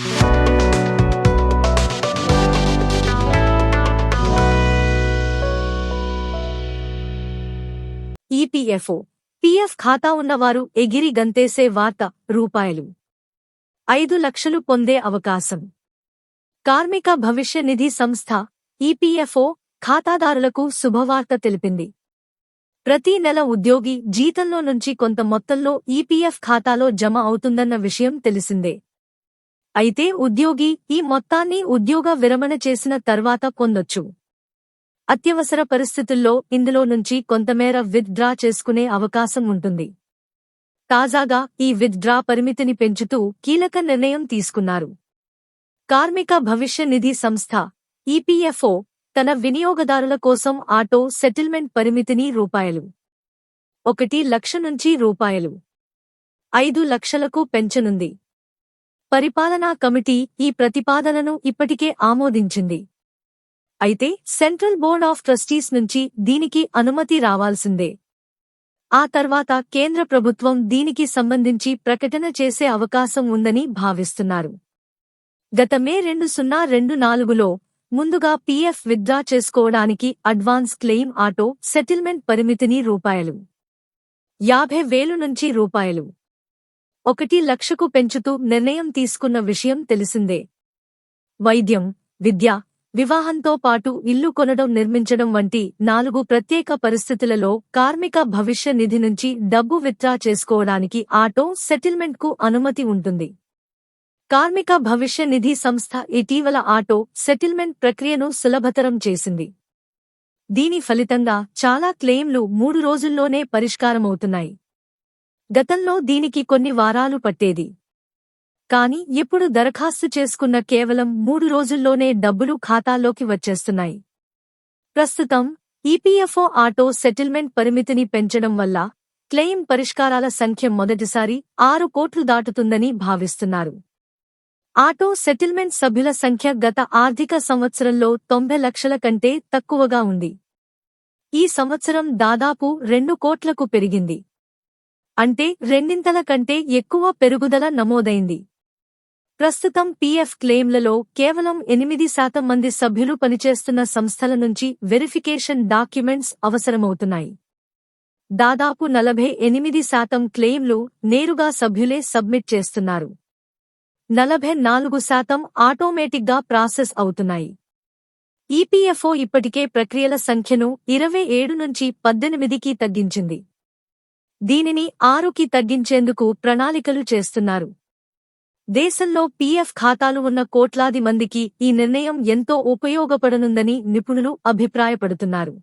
EPFO PF ఖాతా ఉన్నవారు ఎగిరి గంతేసే వార్త రూపాయలు. ఐదు లక్షలు పొందే అవకాశం. కార్మిక భవిష్య నిధి సంస్థ ఈపీఎఫ్ఓ ఖాతాదారులకు శుభవార్త తెలిపింది. ప్రతి నెల ఉద్యోగి జీతంలో నుంచి కొంత మొత్తంలో ఈపీఎఫ్ ఖాతాలో జమ అవుతుందన్న విషయం తెలిసిందే. అయితే ఉద్యోగి ఈ మొత్తాన్ని ఉద్యోగ విరమణ చేసిన తర్వాత పొందొచ్చు. అత్యవసర పరిస్థితుల్లో ఇందులో నుంచి కొంతమేర విత్ డ్రా చేసుకునే అవకాశం ఉంటుంది. తాజాగా ఈ విత్ డ్రా పరిమితిని పెంచుతూ కీలక నిర్ణయం తీసుకున్నారు. కార్మిక భవిష్య నిధి సంస్థ ఈపీఎఫ్ఓ తన వినియోగదారుల కోసం ఆటో సెటిల్మెంట్ పరిమితిని రూపాయలు. ఒకటి లక్ష నుంచి రూపాయలు. ఐదు లక్షలకు పెంచనుంది. పరిపాలనా కమిటీ ఈ ప్రతిపాదనను ఇప్పటికే ఆమోదించింది. అయితే సెంట్రల్ బోర్డ్ ఆఫ్ ట్రస్టీస్ నుంచి దీనికి అనుమతి రావాల్సిందే. ఆ తర్వాత కేంద్ర ప్రభుత్వం దీనికి సంబంధించి ప్రకటన చేసే అవకాశం ఉందని భావిస్తున్నారు. గత మే రెండు సున్నా రెండు నాలుగులో ముందుగా పీఎఫ్ విత్డ్రా చేసుకోవడానికి అడ్వాన్స్ క్లెయిమ్ ఆటో సెటిల్మెంట్ పరిమితిని రూపాయలు యాభై వేలు నుంచి రూపాయలు. ఒకటి లక్షకు పెంచుతూ నిర్ణయం తీసుకున్న విషయం తెలిసిందే. వైద్యం విద్య వివాహంతో పాటు ఇల్లు కొనడం నిర్మించడం వంటి నాలుగు ప్రత్యేక పరిస్థితులలో కార్మిక భవిష్య నిధి నుంచి డబ్బు విత్డ్రా చేసుకోవడానికి ఆటో సెటిల్మెంట్కు అనుమతి ఉంటుంది. కార్మిక భవిష్య నిధి సంస్థ ఇటీవల ఆటో సెటిల్మెంట్ ప్రక్రియను సులభతరం చేసింది. దీని ఫలితంగా చాలా క్లెయిమ్లు మూడు రోజుల్లోనే పరిష్కారమవుతున్నాయి. గతంలో దీనికి కొన్ని వారాలు పట్టేది. కాని ఇప్పుడు దరఖాస్తు చేసుకున్న కేవలం మూడు రోజుల్లోనే డబ్బులు ఖాతాలోకి వచ్చేస్తున్నాయి. ప్రస్తుతం ఈపీఎఫ్ఓ ఆటో సెటిల్మెంట్ పరిమితిని పెంచడం వల్ల క్లెయిమ్ పరిష్కారాల సంఖ్య మొదటిసారి ఆరు కోట్లు దాటుతుందని భావిస్తున్నారు. ఆటో సెటిల్మెంట్ సభ్యుల సంఖ్య గత ఆర్థిక సంవత్సరంలో తొంభై లక్షల కంటే తక్కువగా ఉంది. ఈ సంవత్సరం దాదాపు రెండు కోట్లకు పెరిగింది. అంటే రెండింతల కంటే ఎక్కువ పెరుగుదల నమోదైంది. ప్రస్తుతం పీఎఫ్ క్లెయిమ్లలో కేవలం ఎనిమిది శాతం మంది సభ్యులు పనిచేస్తున్న సంస్థల నుంచి వెరిఫికేషన్ డాక్యుమెంట్స్ అవసరమవుతున్నాయి. దాదాపు నలభై ఎనిమిది శాతం క్లెయిమ్లు నేరుగా సభ్యులే సబ్మిట్ చేస్తున్నారు. నలభై నాలుగు శాతం ఆటోమేటిక్గా ప్రాసెస్ అవుతున్నాయి. ఈపీఎఫ్ఓ ఇప్పటికే ప్రక్రియల సంఖ్యను ఇరవై ఏడు నుంచి పద్దెనిమిదికి తగ్గించింది. దీనిని ఆరుకి తగ్గించేందుకు ప్రణాళికలు చేస్తున్నారు. దేశంలో పీఎఫ్ ఖాతాలు ఉన్న కోట్లాది మందికి ఈ నిర్ణయం ఎంతో ఉపయోగపడనుందని నిపుణులు అభిప్రాయపడుతున్నారు.